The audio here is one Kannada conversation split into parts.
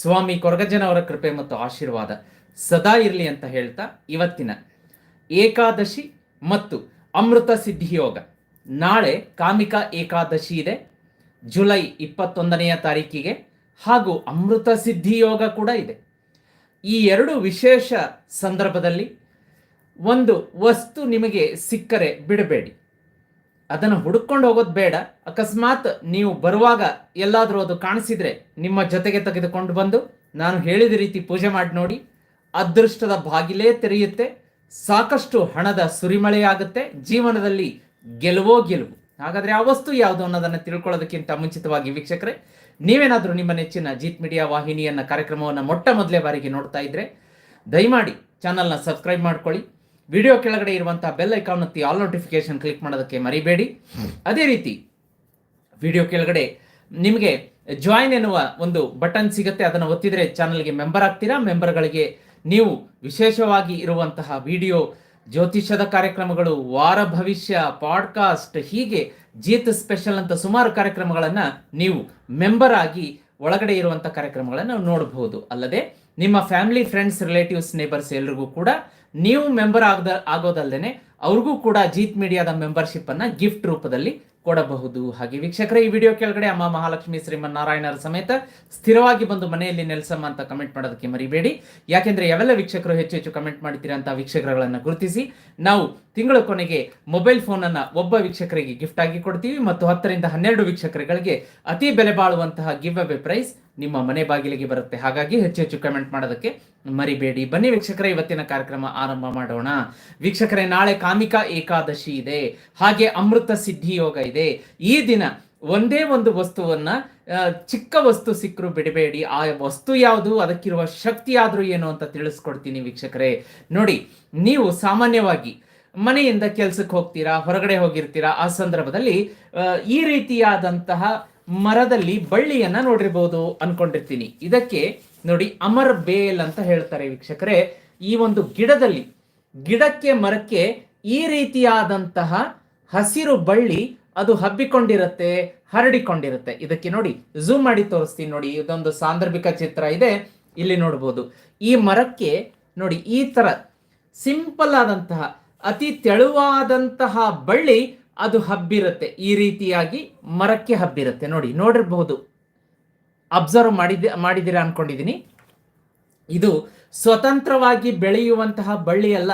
ಸ್ವಾಮಿ ಕೊರಗಜ್ಜನವರ ಕೃಪೆ ಮತ್ತು ಆಶೀರ್ವಾದ ಸದಾ ಇರಲಿ ಅಂತ ಹೇಳ್ತಾ ಇವತ್ತಿನ ಏಕಾದಶಿ ಮತ್ತು ಅಮೃತ ಸಿದ್ಧಿಯೋಗ ನಾಳೆ ಕಾಮಿಕ ಏಕಾದಶಿ ಇದೆ. ಜುಲೈ ಇಪ್ಪತ್ತೊಂದನೆಯ ತಾರೀಕಿಗೆ ಹಾಗೂ ಅಮೃತ ಸಿದ್ಧಿಯೋಗ ಕೂಡ ಇದೆ. ಈ ಎರಡು ವಿಶೇಷ ಸಂದರ್ಭದಲ್ಲಿ ಒಂದು ವಸ್ತು ನಿಮಗೆ ಸಿಕ್ಕರೆ ಬಿಡಬೇಡಿ. ಅದನ್ನು ಹುಡುಕೊಂಡು ಹೋಗೋದು ಬೇಡ. ಅಕಸ್ಮಾತ್ ನೀವು ಬರುವಾಗ ಎಲ್ಲಾದರೂ ಅದು ಕಾಣಿಸಿದ್ರೆ ನಿಮ್ಮ ಜೊತೆಗೆ ತೆಗೆದುಕೊಂಡು ಬಂದು ನಾನು ಹೇಳಿದ ರೀತಿ ಪೂಜೆ ಮಾಡಿ ನೋಡಿ, ಅದೃಷ್ಟದ ಬಾಗಿಲೇ ತೆರೆಯುತ್ತೆ. ಸಾಕಷ್ಟು ಹಣದ ಸುರಿಮಳೆಯಾಗುತ್ತೆ ಜೀವನದಲ್ಲಿ ಗೆಲುವೋ ಗೆಲುವು. ಹಾಗಾದರೆ ಆ ವಸ್ತು ಯಾವುದು ಅನ್ನೋದನ್ನು ತಿಳ್ಕೊಳ್ಳೋದಕ್ಕಿಂತ ಮುಂಚಿತವಾಗಿ ವೀಕ್ಷಕರೇ, ನೀವೇನಾದರೂ ನಿಮ್ಮ ನೆಚ್ಚಿನ ಜೀತ್ ಮೀಡಿಯಾ ವಾಹಿನಿಯನ್ನ ಕಾರ್ಯಕ್ರಮವನ್ನು ಮೊಟ್ಟ ಮೊದಲೇ ಬಾರಿಗೆ ನೋಡ್ತಾ ಇದ್ರೆ, ದಯಮಾಡಿ ಚಾನಲ್ನ ಸಬ್ಸ್ಕ್ರೈಬ್ ಮಾಡ್ಕೊಳ್ಳಿ. ವಿಡಿಯೋ ಕೆಳಗಡೆ ಇರುವಂತಹ ಬೆಲ್ ಐಕಾನ್ ಒತ್ತಿ ಆಲ್ ನೋಟಿಫಿಕೇಶನ್ ಕ್ಲಿಕ್ ಮಾಡೋದಕ್ಕೆ ಮರಿಬೇಡಿ. ಅದೇ ರೀತಿ ವಿಡಿಯೋ ಕೆಳಗಡೆ ನಿಮಗೆ ಜಾಯಿನ್ ಎನ್ನುವ ಒಂದು ಬಟನ್ ಸಿಗುತ್ತೆ. ಅದನ್ನು ಒತ್ತಿದರೆ ಚಾನಲ್ಗೆ ಮೆಂಬರ್ ಆಗ್ತೀರಾ? ಮೆಂಬರ್ಗಳಿಗೆ ನೀವು ವಿಶೇಷವಾಗಿ ಇರುವಂತಹ ವಿಡಿಯೋ ಜ್ಯೋತಿಷ್ಯದ ಕಾರ್ಯಕ್ರಮಗಳು, ವಾರ ಭವಿಷ್ಯ ಪಾಡ್ಕಾಸ್ಟ್ ಹೀಗೆ ಜೀತ ಸ್ಪೆಷಲ್ ಅಂತ ಸುಮಾರು ಕಾರ್ಯಕ್ರಮಗಳನ್ನು ನೀವು ಮೆಂಬರ್ ಆಗಿ ಒಳಗಡೆ ಇರುವಂಥ ಕಾರ್ಯಕ್ರಮಗಳನ್ನು ನೋಡಬಹುದು. ಅಲ್ಲದೆ ನಿಮ್ಮ ಫ್ಯಾಮಿಲಿ ಫ್ರೆಂಡ್ಸ್ ರಿಲೇಟಿವ್ಸ್ ನೇಬರ್ಸ್ ಎಲ್ರಿಗೂ ಕೂಡ ನೀವು ಮೆಂಬರ್ ಆಗದ ಆಗೋದಲ್ಲದೆ ಅವ್ರಿಗೂ ಕೂಡ ಜೀತ್ ಮೀಡಿಯಾದ ಮೆಂಬರ್ಶಿಪ್ ಅನ್ನ ಗಿಫ್ಟ್ ರೂಪದಲ್ಲಿ ಕೊಡಬಹುದು. ಹಾಗೆ ವೀಕ್ಷಕರೇ, ಈ ವಿಡಿಯೋ ಕೆಳಗಡೆ ಅಮ್ಮ ಮಹಾಲಕ್ಷ್ಮಿ ಶ್ರೀಮನ್ನಾರಾಯಣರ ಸಮೇತ ಸ್ಥಿರವಾಗಿ ಬಂದು ಮನೆಯಲ್ಲಿ ನೆಲೆಸಮ್ಮ ಅಂತ ಕಮೆಂಟ್ ಮಾಡೋದಕ್ಕೆ ಮರಿಬೇಡಿ. ಯಾಕೆಂದ್ರೆ ಯಾವೆಲ್ಲ ವೀಕ್ಷಕರು ಹೆಚ್ಚು ಹೆಚ್ಚು ಕಮೆಂಟ್ ಮಾಡ್ತೀರಾ ಅಂತ ವೀಕ್ಷಕರುಗಳನ್ನು ಗುರುತಿಸಿ, ನಾವು ತಿಂಗಳ ಕೊನೆಗೆ ಮೊಬೈಲ್ ಫೋನ್ ಅನ್ನ ಒಬ್ಬ ವೀಕ್ಷಕರಿಗೆ ಗಿಫ್ಟ್ ಆಗಿ ಕೊಡ್ತೀವಿ ಮತ್ತು ಹತ್ತರಿಂದ ಹನ್ನೆರಡು ವೀಕ್ಷಕರುಗಳಿಗೆ ಅತಿ ಬೆಲೆ ಬಾಳುವಂತಹ ಗಿವ್ ಅವೇ ಪ್ರೈಸ್ ನಿಮ್ಮ ಮನೆ ಬಾಗಿಲಿಗೆ ಬರುತ್ತೆ. ಹಾಗಾಗಿ ಹೆಚ್ಚು ಹೆಚ್ಚು ಕಮೆಂಟ್ ಮಾಡೋದಕ್ಕೆ ಮರಿಬೇಡಿ. ಬನ್ನಿ ವೀಕ್ಷಕರೇ, ಇವತ್ತಿನ ಕಾರ್ಯಕ್ರಮ ಆರಂಭ ಮಾಡೋಣ. ವೀಕ್ಷಕರೇ, ನಾಳೆ ಕಾಮಿಕಾ ಏಕಾದಶಿ ಇದೆ. ಹಾಗೆ ಅಮೃತ ಸಿದ್ಧಿ ಯೋಗ ಇದೆ. ಈ ದಿನ ಒಂದೇ ಒಂದು ವಸ್ತುವನ್ನ ಚಿಕ್ಕ ವಸ್ತು ಸಿಕ್ಕರು ಬಿಡಬೇಡಿ. ಆ ವಸ್ತು ಯಾವುದು, ಅದಕ್ಕಿರುವ ಶಕ್ತಿ ಆದ್ರೂ ಏನು ಅಂತ ತಿಳಿಸ್ಕೊಡ್ತೀನಿ ವೀಕ್ಷಕರೇ. ನೋಡಿ, ನೀವು ಸಾಮಾನ್ಯವಾಗಿ ಮನೆಯಿಂದ ಕೆಲ್ಸಕ್ಕೆ ಹೋಗ್ತೀರಾ, ಹೊರಗಡೆ ಹೋಗಿರ್ತೀರಾ, ಆ ಸಂದರ್ಭದಲ್ಲಿ ಈ ರೀತಿಯಾದಂತಹ ಮರದಲ್ಲಿ ಬಳ್ಳಿಯನ್ನ ನೋಡಿರ್ಬೋದು ಅನ್ಕೊಂಡಿರ್ತೀನಿ. ಇದಕ್ಕೆ ನೋಡಿ ಅಮರ್ ಬೇಲ್ ಅಂತ ಹೇಳ್ತಾರೆ ವೀಕ್ಷಕರೇ. ಈ ಒಂದು ಗಿಡದಲ್ಲಿ, ಗಿಡಕ್ಕೆ ಮರಕ್ಕೆ ಈ ರೀತಿಯಾದಂತಹ ಹಸಿರು ಬಳ್ಳಿ ಅದು ಹಬ್ಬಿಕೊಂಡಿರುತ್ತೆ, ಹರಡಿಕೊಂಡಿರುತ್ತೆ. ಇದಕ್ಕೆ ನೋಡಿ ಝೂಮ್ ಮಾಡಿ ತೋರಿಸ್ತೀನಿ ನೋಡಿ, ಇದೊಂದು ಸಾಂದರ್ಭಿಕ ಚಿತ್ರ ಇದೆ. ಇಲ್ಲಿ ನೋಡ್ಬೋದು. ಈ ಮರಕ್ಕೆ ನೋಡಿ, ಈ ತರ ಸಿಂಪಲ್ ಆದಂತಹ, ಅತಿ ತೆಳುವಾದಂತಹ ಬಳ್ಳಿ ಅದು ಹಬ್ಬಿರುತ್ತೆ. ಈ ರೀತಿಯಾಗಿ ಮರಕ್ಕೆ ಹಬ್ಬಿರುತ್ತೆ. ನೋಡಿ, ನೋಡಿರಬಹುದು. ಅಬ್ಸರ್ವ್ ಮಾಡಿದ ಮಾಡಿದ್ದೀರಾ ಅನ್ಕೊಂಡಿದ್ದೀನಿ ಇದು ಸ್ವತಂತ್ರವಾಗಿ ಬೆಳೆಯುವಂತಹ ಬಳ್ಳಿ ಅಲ್ಲ.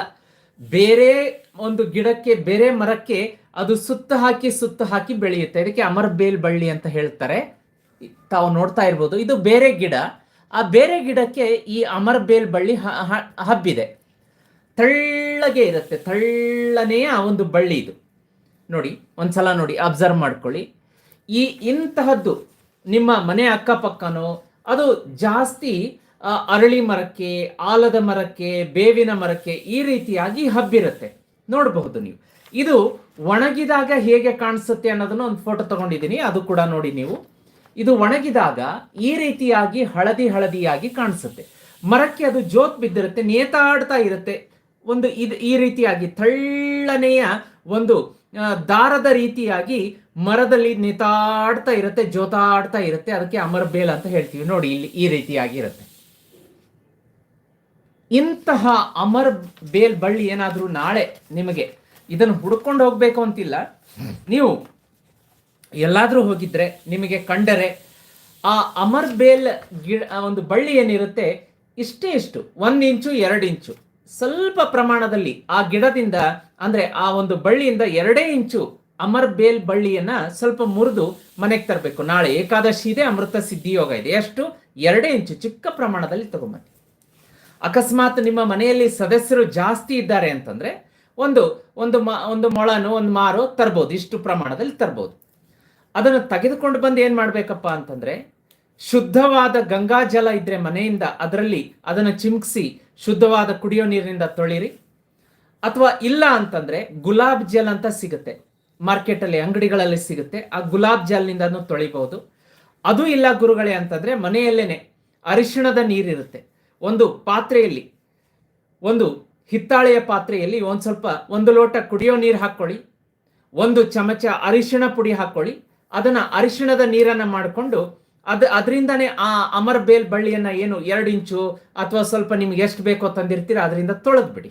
ಬೇರೆ ಒಂದು ಗಿಡಕ್ಕೆ, ಬೇರೆ ಮರಕ್ಕೆ ಅದು ಸುತ್ತ ಹಾಕಿ ಸುತ್ತ ಹಾಕಿ ಬೆಳೆಯುತ್ತೆ. ಇದಕ್ಕೆ ಅಮರ್ ಬಳ್ಳಿ ಅಂತ ಹೇಳ್ತಾರೆ. ತಾವು ನೋಡ್ತಾ ಇರ್ಬೋದು. ಇದು ಬೇರೆ ಗಿಡ. ಆ ಬೇರೆ ಗಿಡಕ್ಕೆ ಈ ಅಮರ್ ಬಳ್ಳಿ ಹಬ್ಬಿದೆ. ತಳ್ಳಗೆ ಇರುತ್ತೆ. ತಳ್ಳನೆಯ ಒಂದು ಬಳ್ಳಿ ಇದು. ನೋಡಿ, ಒಂದ್ಸಲ ನೋಡಿ ಅಬ್ಸರ್ವ್ ಮಾಡ್ಕೊಳ್ಳಿ. ಈ ಇಂತಹದ್ದು ನಿಮ್ಮ ಮನೆ ಅಕ್ಕಪಕ್ಕನೋ, ಅದು ಜಾಸ್ತಿ ಅರಳಿ ಮರಕ್ಕೆ, ಆಲದ ಮರಕ್ಕೆ, ಬೇವಿನ ಮರಕ್ಕೆ ಈ ರೀತಿಯಾಗಿ ಹಬ್ಬಿರುತ್ತೆ. ನೋಡಬಹುದು ನೀವು. ಇದು ಒಣಗಿದಾಗ ಹೇಗೆ ಕಾಣಿಸುತ್ತೆ ಅನ್ನೋದನ್ನ ಒಂದು ಫೋಟೋ ತಗೊಂಡಿದ್ದೀನಿ, ಅದು ಕೂಡ ನೋಡಿ ನೀವು. ಇದು ಒಣಗಿದಾಗ ಈ ರೀತಿಯಾಗಿ ಹಳದಿ ಹಳದಿಯಾಗಿ ಕಾಣಿಸುತ್ತೆ. ಮರಕ್ಕೆ ಅದು ಜೋತ್ ಬಿದ್ದಿರುತ್ತೆ, ನೇತಾಡ್ತಾ ಇರುತ್ತೆ. ಒಂದು ಇದು ಈ ರೀತಿಯಾಗಿ ತಳ್ಳನೆಯ ಒಂದು ದಾರದ ರೀತಿಯಾಗಿ ಮರದಲ್ಲಿ ನೇತಾಡ್ತಾ ಇರುತ್ತೆ, ಜೋತಾಡ್ತಾ ಇರುತ್ತೆ. ಅದಕ್ಕೆ ಅಮರ ಬೇಲ್ ಅಂತ ಹೇಳ್ತೀವಿ. ನೋಡಿ, ಇಲ್ಲಿ ಈ ರೀತಿಯಾಗಿರುತ್ತೆ. ಇಂತಹ ಅಮರ್ ಬೇಲ್ ಬಳ್ಳಿ ಏನಾದರೂ ನಾಳೆ ನಿಮಗೆ ಇದನ್ನು ಹುಡ್ಕೊಂಡು ಹೋಗ್ಬೇಕು ಅಂತಿಲ್ಲ. ನೀವು ಎಲ್ಲಾದರೂ ಹೋಗಿದ್ರೆ ನಿಮಗೆ ಕಂಡರೆ ಆ ಅಮರ್ ಬೇಲ್ ಗಿಡ ಒಂದು ಬಳ್ಳಿ ಏನಿರುತ್ತೆ, ಇಷ್ಟೇ ಇಷ್ಟು. ಒಂದು ಇಂಚು, ಎರಡು ಇಂಚು. ಸ್ವಲ್ಪ ಪ್ರಮಾಣದಲ್ಲಿ ಆ ಗಿಡದಿಂದ, ಅಂದ್ರೆ ಆ ಒಂದು ಬಳ್ಳಿಯಿಂದ ಎರಡೇ ಇಂಚು ಅಮರ್ ಬೇಲ್ ಬಳ್ಳಿಯನ್ನ ಸ್ವಲ್ಪ ಮುರಿದು ಮನೆಗೆ ತರಬೇಕು. ನಾಳೆ ಏಕಾದಶಿ ಇದೆ, ಅಮೃತ ಸಿದ್ಧಿ ಯೋಗ ಇದೆ. ಎಷ್ಟು ಎರಡೇ ಇಂಚು ಚಿಕ್ಕ ಪ್ರಮಾಣದಲ್ಲಿ ತಗೊಂಬನ್ನಿ. ಅಕಸ್ಮಾತ್ ನಿಮ್ಮ ಮನೆಯಲ್ಲಿ ಸದಸ್ಯರು ಜಾಸ್ತಿ ಇದ್ದಾರೆ ಅಂತಂದ್ರೆ ಒಂದು ಒಂದು ಮ, ಒಂದು ಮೊಳನು, ಒಂದು ಮಾರೋ ತರ್ಬೋದು, ಇಷ್ಟು ಪ್ರಮಾಣದಲ್ಲಿ ತರ್ಬೋದು. ಅದನ್ನು ತೆಗೆದುಕೊಂಡು ಬಂದು ಏನು ಮಾಡಬೇಕಪ್ಪ ಅಂತಂದ್ರೆ ಶುದ್ಧವಾದ ಗಂಗಾ ಜಲ ಇದ್ರೆ ಮನೆಯಿಂದ ಅದರಲ್ಲಿ ಅದನ್ನು ಚಿಮ್ಕಿಸಿ ಶುದ್ಧವಾದ ಕುಡಿಯೋ ನೀರಿನಿಂದ ತೊಳಿರಿ. ಅಥವಾ ಇಲ್ಲ ಅಂತಂದ್ರೆ ಗುಲಾಬ್ ಜಲ್ ಅಂತ ಸಿಗುತ್ತೆ. ಮಾರ್ಕೆಟಲ್ಲಿ, ಅಂಗಡಿಗಳಲ್ಲಿ ಸಿಗುತ್ತೆ. ಆ ಗುಲಾಬ್ ಜಲ್ನಿಂದ ತೊಳಿಬಹುದು. ಅದು ಇಲ್ಲ ಗುರುಗಳೇ ಅಂತಂದ್ರೆ ಮನೆಯಲ್ಲೇನೆ ಅರಿಶಿಣದ ನೀರಿರುತ್ತೆ. ಒಂದು ಪಾತ್ರೆಯಲ್ಲಿ, ಒಂದು ಹಿತ್ತಾಳೆಯ ಪಾತ್ರೆಯಲ್ಲಿ ಒಂದು ಸ್ವಲ್ಪ, ಒಂದು ಲೋಟ ಕುಡಿಯೋ ನೀರು ಹಾಕ್ಕೊಳ್ಳಿ. ಒಂದು ಚಮಚ ಅರಿಶಿಣ ಪುಡಿ ಹಾಕ್ಕೊಳ್ಳಿ. ಅದನ್ನ ಅರಿಶಿಣದ ನೀರನ್ನ ಮಾಡಿಕೊಂಡು ಅದ ಅದರಿಂದನೇ ಆ ಅಮರ್ ಬೇಲ್ ಬಳ್ಳಿಯನ್ನ ಏನು ಎರಡು ಇಂಚು ಅಥವಾ ಸ್ವಲ್ಪ ನಿಮ್ಗೆ ಎಷ್ಟು ಬೇಕೋ ತಂದಿರ್ತೀರ ಅದರಿಂದ ತೊಳೆದು ಬಿಡಿ.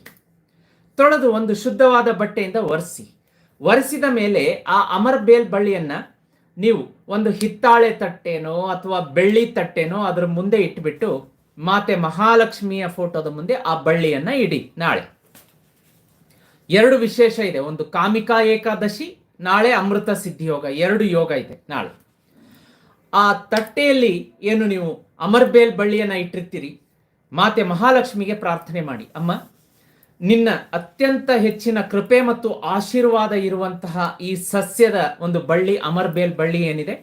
ತೊಳೆದು ಒಂದು ಶುದ್ಧವಾದ ಬಟ್ಟೆಯಿಂದ ಒರೆಸಿ. ಒರೆಸಿದ ಮೇಲೆ ಆ ಅಮರ್ ಬೇಲ್ ಬಳ್ಳಿಯನ್ನ ನೀವು ಒಂದು ಹಿತ್ತಾಳೆ ತಟ್ಟೆನೋ ಅಥವಾ ಬೆಳ್ಳಿ ತಟ್ಟೆನೋ ಅದ್ರ ಮುಂದೆ ಇಟ್ಬಿಟ್ಟು ಮಾತೆ ಮಹಾಲಕ್ಷ್ಮಿಯ ಫೋಟೋದ ಮುಂದೆ ಆ ಬಳ್ಳಿಯನ್ನ ಇಡಿ ನಾಳೆ. ಎರಡು ವಿಶೇಷ ಇದೆ. ಒಂದು ಕಾಮಿಕಾ ಏಕಾದಶಿ, ನಾಳೆ ಅಮೃತ ಸಿದ್ಧಿ ಯೋಗ ಎರಡು ಯೋಗ ಇದೆ ನಾಳೆ. ಆ ತಟ್ಟೆಯಲ್ಲಿ ಏನು ನೀವು ಅಮರ್ಬೇಲ್ ಬಳ್ಳಿಯನ್ನು ಇಟ್ಟಿರ್ತೀರಿ, ಮಾತೆ ಮಹಾಲಕ್ಷ್ಮಿಗೆ ಪ್ರಾರ್ಥನೆ ಮಾಡಿ. ಅಮ್ಮ, ನಿನ್ನ ಅತ್ಯಂತ ಹೆಚ್ಚಿನ ಕೃಪೆ ಮತ್ತು ಆಶೀರ್ವಾದ ಇರುವಂತಹ ಈ ಸಸ್ಯದ ಒಂದು ಬಳ್ಳಿ ಅಮರ್ಬೇಲ್ ಬಳ್ಳಿ ಏನಿದೆ,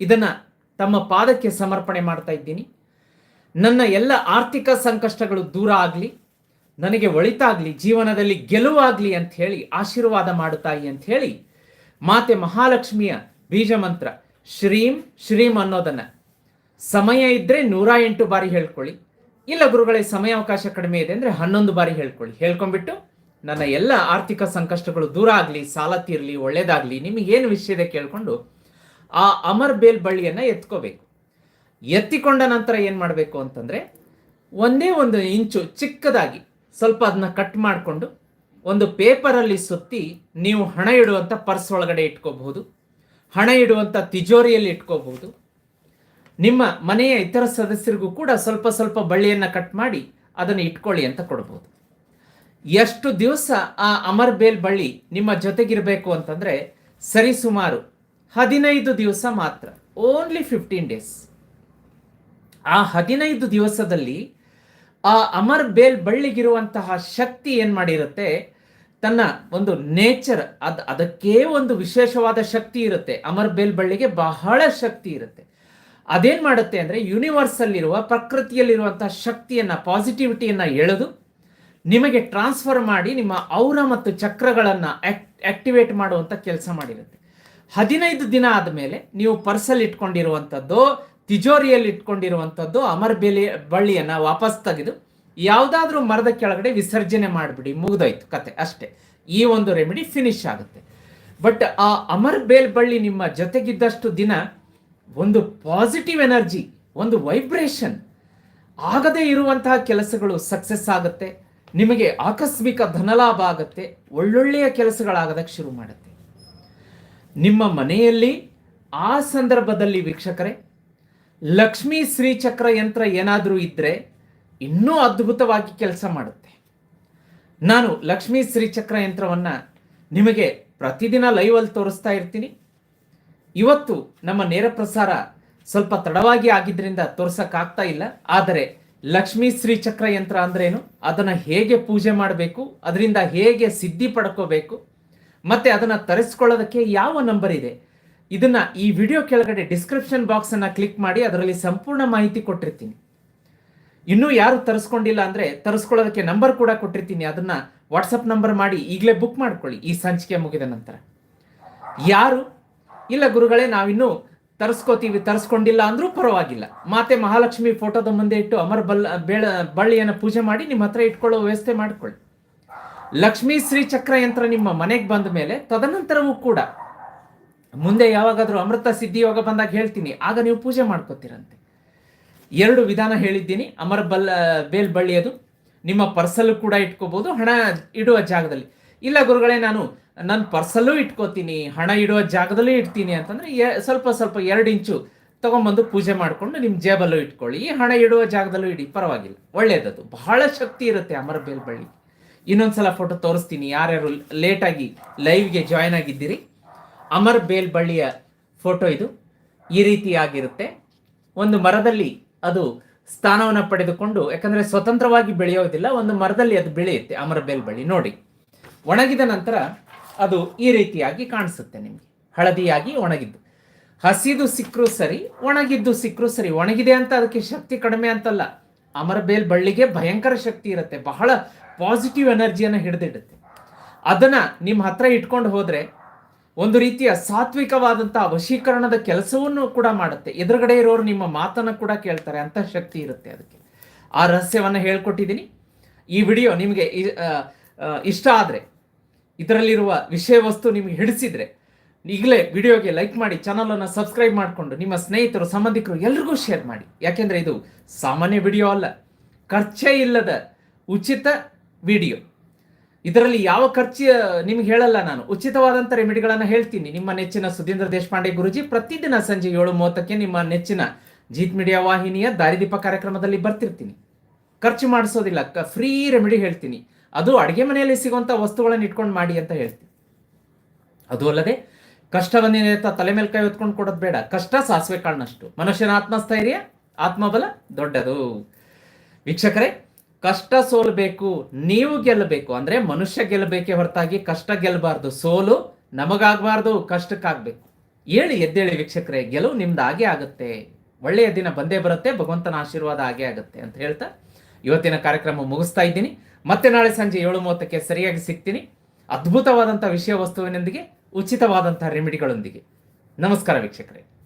ಇದನ್ನು ತಮ್ಮ ಪಾದಕ್ಕೆ ಸಮರ್ಪಣೆ ಮಾಡ್ತಾ ಇದ್ದೀನಿ. ನನ್ನ ಎಲ್ಲ ಆರ್ಥಿಕ ಸಂಕಷ್ಟಗಳು ದೂರ ಆಗಲಿ, ನನಗೆ ಒಳಿತಾಗಲಿ, ಜೀವನದಲ್ಲಿ ಗೆಲುವಾಗಲಿ ಅಂತ ಹೇಳಿ, ಆಶೀರ್ವಾದ ಮಾಡುತ್ತಾಯಿ ಅಂತ ಹೇಳಿ, ಮಾತೆ ಮಹಾಲಕ್ಷ್ಮಿಯ ಬೀಜ ಮಂತ್ರ ಶ್ರೀಂ ಶ್ರೀಂ ಅನ್ನೋದನ್ನ. ಸಮಯ ಇದ್ರೆ ನೂರ ಎಂಟು ಬಾರಿ ಹೇಳ್ಕೊಳ್ಳಿ. ಇಲ್ಲ ಗುರುಗಳೇ, ಸಮಯ ಅವಕಾಶ ಕಡಿಮೆ ಇದೆ ಅಂದ್ರೆ ಹನ್ನೊಂದು ಬಾರಿ ಹೇಳ್ಕೊಳ್ಳಿ. ಹೇಳ್ಕೊಂಡ್ಬಿಟ್ಟು ನನ್ನ ಎಲ್ಲ ಆರ್ಥಿಕ ಸಂಕಷ್ಟಗಳು ದೂರ ಆಗಲಿ, ಸಾಲ ತೀರ್ಲಿ, ಒಳ್ಳೇದಾಗ್ಲಿ, ನಿಮಗೇನು ವಿಷಯ ಇದೆ ಕೇಳ್ಕೊಂಡು ಆ ಅಮರ್ ಬೇಲ್ ಬಳ್ಳಿಯನ್ನ ಎತ್ಕೋಬೇಕು. ಎತ್ತಿಕೊಂಡ ನಂತರ ಏನು ಮಾಡಬೇಕು ಅಂತಂದ್ರೆ ಒಂದೇ ಒಂದು ಇಂಚು ಚಿಕ್ಕದಾಗಿ ಸ್ವಲ್ಪ ಅದನ್ನ ಕಟ್ ಮಾಡಿಕೊಂಡು ಒಂದು ಪೇಪರಲ್ಲಿ ಸುತ್ತಿ ನೀವು ಹಣ ಇಡುವಂಥ ಪರ್ಸ್ ಒಳಗಡೆ ಇಟ್ಕೋಬಹುದು. ಹಣ ಇಡುವಂಥ ತಿಜೋರಿಯಲ್ಲಿ ಇಟ್ಕೋಬಹುದು. ನಿಮ್ಮ ಮನೆಯ ಇತರ ಸದಸ್ಯರಿಗೂ ಕೂಡ ಸ್ವಲ್ಪ ಸ್ವಲ್ಪ ಬಳ್ಳಿಯನ್ನು ಕಟ್ ಮಾಡಿ ಅದನ್ನು ಇಟ್ಕೊಳ್ಳಿ ಅಂತ ಕೊಡ್ಬೋದು. ಎಷ್ಟು ದಿವಸ ಆ ಅಮರ್ ಬೇಲ್ ಬಳ್ಳಿ ನಿಮ್ಮ ಜೊತೆಗಿರಬೇಕು ಅಂತಂದ್ರೆ ಸರಿಸುಮಾರು ಹದಿನೈದು ದಿವಸ ಮಾತ್ರ ಓನ್ಲಿ ಫಿಫ್ಟೀನ್ ಡೇಸ್ ಆ ಹದಿನೈದು ದಿವಸದಲ್ಲಿ ಆ ಅಮರ್ ಬೇಲ್ ಬಳ್ಳಿಗಿರುವಂತಹ ಶಕ್ತಿ ಏನು ಮಾಡಿರುತ್ತೆ? ತನ್ನ ಒಂದು ನೇಚರ್ ಅದ್ ಅದಕ್ಕೇ ಒಂದು ವಿಶೇಷವಾದ ಶಕ್ತಿ ಇರುತ್ತೆ. ಅಮರ್ ಬೇಲ್ ಬಳ್ಳಿಗೆ ಬಹಳ ಶಕ್ತಿ ಇರುತ್ತೆ. ಅದೇನ್ ಮಾಡುತ್ತೆ ಅಂದ್ರೆ ಯೂನಿವರ್ಸ್ ಅಲ್ಲಿರುವ ಪ್ರಕೃತಿಯಲ್ಲಿರುವಂತಹ ಶಕ್ತಿಯನ್ನ ಪಾಸಿಟಿವಿಟಿಯನ್ನ ಎಳೆದು ನಿಮಗೆ ಟ್ರಾನ್ಸ್ಫರ್ ಮಾಡಿ ನಿಮ್ಮ ಔರ ಮತ್ತು ಚಕ್ರಗಳನ್ನ ಆಕ್ಟಿವೇಟ್ ಮಾಡುವಂತ ಕೆಲಸ ಮಾಡಿರುತ್ತೆ. ಹದಿನೈದು ದಿನ ಆದಮೇಲೆ ನೀವು ಪರ್ಸಲ್ ಇಟ್ಕೊಂಡಿರುವಂಥದ್ದು ತಿಜೋರಿಯಲ್ಲಿ ಇಟ್ಕೊಂಡಿರುವಂಥದ್ದು ಅಮರ್ ಬೇಲಿ ಬಳ್ಳಿಯನ್ನು ವಾಪಸ್ ತೆಗೆದು ಯಾವುದಾದ್ರೂ ಮರದ ಕೆಳಗಡೆ ವಿಸರ್ಜನೆ ಮಾಡಿಬಿಡಿ, ಮುಗಿದೋಯ್ತು ಕತೆ ಅಷ್ಟೇ. ಈ ಒಂದು ರೆಮಿಡಿ ಫಿನಿಶ್ ಆಗುತ್ತೆ. ಬಟ್ ಆ ಅಮರ್ ಬೇಲ್ ಬಳ್ಳಿ ನಿಮ್ಮ ಜೊತೆಗಿದ್ದಷ್ಟು ದಿನ ಒಂದು ಪಾಸಿಟಿವ್ ಎನರ್ಜಿ ಒಂದು ವೈಬ್ರೇಷನ್ ಆಗದೇ ಇರುವಂತಹ ಕೆಲಸಗಳು ಸಕ್ಸಸ್ ಆಗುತ್ತೆ. ನಿಮಗೆ ಆಕಸ್ಮಿಕ ಧನಲಾಭ ಆಗುತ್ತೆ. ಒಳ್ಳೊಳ್ಳೆಯ ಕೆಲಸಗಳಾಗೋದಕ್ಕೆ ಶುರು ಮಾಡುತ್ತೆ. ನಿಮ್ಮ ಮನೆಯಲ್ಲಿ ಆ ಸಂದರ್ಭದಲ್ಲಿ ವೀಕ್ಷಕರೇ, ಲಕ್ಷ್ಮೀ ಶ್ರೀಚಕ್ರ ಯಂತ್ರ ಏನಾದರೂ ಇದ್ದರೆ ಇನ್ನೂ ಅದ್ಭುತವಾಗಿ ಕೆಲಸ ಮಾಡುತ್ತೆ. ನಾನು ಲಕ್ಷ್ಮೀ ಶ್ರೀಚಕ್ರ ಯಂತ್ರವನ್ನು ನಿಮಗೆ ಪ್ರತಿದಿನ ಲೈವಲ್ಲಿ ತೋರಿಸ್ತಾ ಇರ್ತೀನಿ. ಇವತ್ತು ನಮ್ಮ ನೇರ ಪ್ರಸಾರ ಸ್ವಲ್ಪ ತಡವಾಗಿ ಆಗಿದ್ದರಿಂದ ತೋರಿಸೋಕ್ಕಾಗ್ತಾ ಇಲ್ಲ. ಆದರೆ ಲಕ್ಷ್ಮೀ ಶ್ರೀಚಕ್ರ ಯಂತ್ರ ಅಂದ್ರೇನು? ಅದನ್ನು ಹೇಗೆ ಪೂಜೆ ಮಾಡಬೇಕು? ಅದರಿಂದ ಹೇಗೆ ಸಿದ್ಧಿ ಪಡ್ಕೋಬೇಕು? ಮತ್ತು ಅದನ್ನು ತರಿಸ್ಕೊಳ್ಳೋದಕ್ಕೆ ಯಾವ ನಂಬರ್ ಇದೆ? ಇದನ್ನು ಈ ವಿಡಿಯೋ ಕೆಳಗಡೆ ಡಿಸ್ಕ್ರಿಪ್ಷನ್ ಬಾಕ್ಸನ್ನು ಕ್ಲಿಕ್ ಮಾಡಿ ಅದರಲ್ಲಿ ಸಂಪೂರ್ಣ ಮಾಹಿತಿ ಕೊಟ್ಟಿರ್ತೀನಿ. ಇನ್ನೂ ಯಾರು ತರಿಸ್ಕೊಂಡಿಲ್ಲ ಅಂದ್ರೆ ತರಿಸ್ಕೊಳ್ಳೋದಕ್ಕೆ ನಂಬರ್ ಕೂಡ ಕೊಟ್ಟಿರ್ತೀನಿ. ಅದನ್ನ ವಾಟ್ಸಪ್ ನಂಬರ್ ಮಾಡಿ ಈಗಲೇ ಬುಕ್ ಮಾಡ್ಕೊಳ್ಳಿ ಈ ಸಂಚಿಕೆ ಮುಗಿದ ನಂತರ. ಯಾರು? ಇಲ್ಲ ಗುರುಗಳೇ, ನಾವಿನ್ನೂ ತರಿಸ್ಕೋತೀವಿ, ತರಿಸ್ಕೊಂಡಿಲ್ಲ ಅಂದ್ರೂ ಪರವಾಗಿಲ್ಲ. ಮಾತೆ ಮಹಾಲಕ್ಷ್ಮಿ ಫೋಟೋದ ಮುಂದೆ ಇಟ್ಟು ಅಮರ್ ಬಲ್, ಬೇಳ, ಬಳ್ಳಿಯನ್ನು ಪೂಜೆ ಮಾಡಿ ನಿಮ್ಮ ಹತ್ರ ಇಟ್ಕೊಳ್ಳೋ ವ್ಯವಸ್ಥೆ ಮಾಡ್ಕೊಳ್ಳಿ. ಲಕ್ಷ್ಮೀ ಶ್ರೀ ಚಕ್ರ ಯಂತ್ರ ನಿಮ್ಮ ಮನೆಗೆ ಬಂದ ಮೇಲೆ ತದನಂತರವೂ ಕೂಡ. ಮುಂದೆ ಯಾವಾಗಾದ್ರೂ ಅಮೃತ ಸಿದ್ಧಿ ಯೋಗ ಬಂದಾಗ ಹೇಳ್ತೀನಿ. ಆಗ ನೀವು ಪೂಜೆ ಮಾಡ್ಕೋತೀರಂತೆ. ಎರಡು ವಿಧಾನ ಹೇಳಿದ್ದೀನಿ. ಅಮರ್ ಬಲ್ ಬೇಲ್ ಬಳ್ಳಿಯದು. ನಿಮ್ಮ ಪರ್ಸಲ್ಲು ಕೂಡ ಇಟ್ಕೋಬಹುದು ಹಣ ಇಡುವ ಜಾಗದಲ್ಲಿ. ಇಲ್ಲ ಗುರುಗಳೇ, ನಾನು ನನ್ನ ಪರ್ಸಲ್ಲೂ ಇಟ್ಕೋತೀನಿ. ಹಣ ಇಡುವ ಜಾಗದಲ್ಲೂ ಇಡ್ತೀನಿ ಅಂತಂದ್ರೆ ಸ್ವಲ್ಪ ಸ್ವಲ್ಪ ಎರಡು ಇಂಚು ತಗೊಂಬಂದು ಪೂಜೆ ಮಾಡಿಕೊಂಡು ನಿಮ್ಮ ಜೇಬಲ್ಲೂ ಇಟ್ಕೊಳ್ಳಿ. ಈ ಹಣ ಇಡುವ ಜಾಗದಲ್ಲೂ ಇಡಿ. ಪರವಾಗಿಲ್ಲ. ಒಳ್ಳೆಯದದು ಬಹಳ ಶಕ್ತಿ ಇರುತ್ತೆ ಅಮರ ಬೇಲ್ ಬಳ್ಳಿ. ಇನ್ನೊಂದ್ಸಲ ಫೋಟೋ ತೋರಿಸ್ತೀನಿ. ಯಾರ್ಯಾರು ಲೇಟಾಗಿ ಲೈವ್ಗೆ ಜಾಯ್ನ್ ಆಗಿದ್ದೀರಿ, ಅಮರ್ ಬೇಲ್ ಬಳ್ಳಿಯ ಫೋಟೋ ಇದು ಈ ರೀತಿಯಾಗಿರುತ್ತೆ ಒಂದು ಮರದಲ್ಲಿ ಅದು ಸ್ಥಾನವನ್ನು ಪಡೆದುಕೊಂಡು, ಯಾಕಂದ್ರೆ ಸ್ವತಂತ್ರವಾಗಿ ಬೆಳೆಯೋದಿಲ್ಲ, ಒಂದು ಮರದಲ್ಲಿ ಅದು ಬೆಳೆಯುತ್ತೆ, ಅಮರಬೇಲ್ ಬಳಿ, ನೋಡಿ. ಒಣಗಿದ ನಂತರ ಅದು ಈ ರೀತಿಯಾಗಿ ಕಾಣಿಸುತ್ತೆ ನಿಮಗೆ. ಹಳದಿಯಾಗಿ ಒಣಗಿದ್ದು. ಹಸಿದು ಸಿಕ್ಕರೂ ಸರಿ, ಒಣಗಿದ್ದು ಸಿಕ್ಕರೂ ಸರಿ, ಒಣಗಿದೆ ಅಂತ ಅದಕ್ಕೆ ಶಕ್ತಿ ಕಡಿಮೆ ಅಂತಲ್ಲ. ಅಮರಬೇಲ್ ಬಳ್ಳಿಗೆ ಭಯಂಕರ ಶಕ್ತಿ ಇರುತ್ತೆ, ಬಹಳ ಪಾಸಿಟಿವ್ ಎನರ್ಜಿಯನ್ನು ಹಿಡಿದಿಡುತ್ತೆ. ಅದನ್ನ ನಿಮ್ಮ ಹತ್ರ ಇಟ್ಕೊಂಡು ಹೋದ್ರೆ ಒಂದು ರೀತಿಯ ಸಾತ್ವಿಕವಾದಂತಹ ವಶೀಕರಣದ ಕೆಲಸವನ್ನು ಕೂಡ ಮಾಡುತ್ತೆ. ಎದುರುಗಡೆ ಇರೋರು ನಿಮ್ಮ ಮಾತನ್ನು ಕೂಡ ಕೇಳ್ತಾರೆ, ಅಂತ ಶಕ್ತಿ ಇರುತ್ತೆ ಅದಕ್ಕೆ. ಆ ರಹಸ್ಯವನ್ನು ಹೇಳ್ಕೊಟ್ಟಿದ್ದೀನಿ. ಈ ವಿಡಿಯೋ ನಿಮಗೆ ಇಷ್ಟ ಆದರೆ, ಇದರಲ್ಲಿರುವ ವಿಷಯ ವಸ್ತು ನಿಮಗೆ ಹಿಡಿಸಿದ್ರೆ, ಈಗಲೇ ವಿಡಿಯೋಗೆ ಲೈಕ್ ಮಾಡಿ ಚಾನಲನ್ನು ಸಬ್ಸ್ಕ್ರೈಬ್ ಮಾಡಿಕೊಂಡು, ನಿಮ್ಮ ಸ್ನೇಹಿತರು, ಸಂಬಂಧಿಕರು ಎಲ್ರಿಗೂ ಶೇರ್ ಮಾಡಿ. ಯಾಕೆಂದರೆ ಇದು ಸಾಮಾನ್ಯ ವಿಡಿಯೋ ಅಲ್ಲ, ಖರ್ಚೇ ಇಲ್ಲದ ಉಚಿತ ವಿಡಿಯೋ. ಇದರಲ್ಲಿ ಯಾವ ಖರ್ಚು ನಿಮ್ಗೆ ಹೇಳಲ್ಲ ನಾನು. ಉಚಿತವಾದಂಥ ರೆಮಿಡಿಗಳನ್ನು ಹೇಳ್ತೀನಿ. ನಿಮ್ಮ ನೆಚ್ಚಿನ ಸುಧೀಂದ್ರ ದೇಶಪಾಂಡೆ ಗುರುಜಿ ಪ್ರತಿದಿನ ಸಂಜೆ ಏಳು ಮೂವತ್ತಕ್ಕೆ ನಿಮ್ಮ ನೆಚ್ಚಿನ ಜೀತ್ ಮೀಡಿಯಾ ವಾಹಿನಿಯ ದಾರಿದೀಪ ಕಾರ್ಯಕ್ರಮದಲ್ಲಿ ಬರ್ತಿರ್ತೀನಿ. ಖರ್ಚು ಮಾಡಿಸೋದಿಲ್ಲ. ಫ್ರೀ ರೆಮಿಡಿ ಹೇಳ್ತೀನಿ. ಅದು ಅಡುಗೆ ಮನೆಯಲ್ಲಿ ಸಿಗುವಂಥ ವಸ್ತುಗಳನ್ನು ಇಟ್ಕೊಂಡು ಮಾಡಿ ಅಂತ ಹೇಳ್ತೀನಿ. ಅದು ಅಲ್ಲದೆ ಕಷ್ಟ ಬಂದಿದೆ ಅಂತ ತಲೆ ಮೇಲೆ ಕೈ ಹೊತ್ಕೊಂಡು ಕೊಡೋದು ಬೇಡ. ಕಷ್ಟ ಸಾಸಿವೆ ಕಾಳನಷ್ಟು ಮನುಷ್ಯನ ಆತ್ಮಸ್ಥೈರ್ಯ, ಆತ್ಮಬಲ ದೊಡ್ಡದು. ವೀಕ್ಷಕರೇ ಕಷ್ಟ ಸೋಲ್ಬೇಕು ನೀವು ಗೆಲ್ಲಬೇಕು. ಅಂದ್ರೆ ಮನುಷ್ಯ ಗೆಲ್ಲಬೇಕೇ ಹೊರತಾಗಿ ಕಷ್ಟ ಗೆಲ್ಲಬಾರ್ದು. ಸೋಲು ನಮಗಾಗಬಾರ್ದು, ಕಷ್ಟಕ್ಕಾಗಬೇಕು. ಹೇಳಿ ಎದ್ದೇಳಿ ವೀಕ್ಷಕರೇ, ಗೆಲುವು ನಿಮ್ದು ಹಾಗೆ ಆಗುತ್ತೆ. ಒಳ್ಳೆಯ ದಿನ ಬಂದೇ ಬರುತ್ತೆ, ಭಗವಂತನ ಆಶೀರ್ವಾದ ಹಾಗೆ ಆಗುತ್ತೆ ಅಂತ ಹೇಳ್ತಾ ಇವತ್ತಿನ ಕಾರ್ಯಕ್ರಮ ಮುಗಿಸ್ತಾ ಇದ್ದೀನಿ. ಮತ್ತೆ ನಾಳೆ ಸಂಜೆ ಏಳು ಮೂವತ್ತಕ್ಕೆ ಸರಿಯಾಗಿ ಸಿಗ್ತೀನಿ. ಅದ್ಭುತವಾದಂಥ ವಿಷಯ ವಸ್ತುವಿನೊಂದಿಗೆ ಉಚಿತವಾದಂಥ ರೆಮಿಡಿಗಳೊಂದಿಗೆ. ನಮಸ್ಕಾರ ವೀಕ್ಷಕರೇ.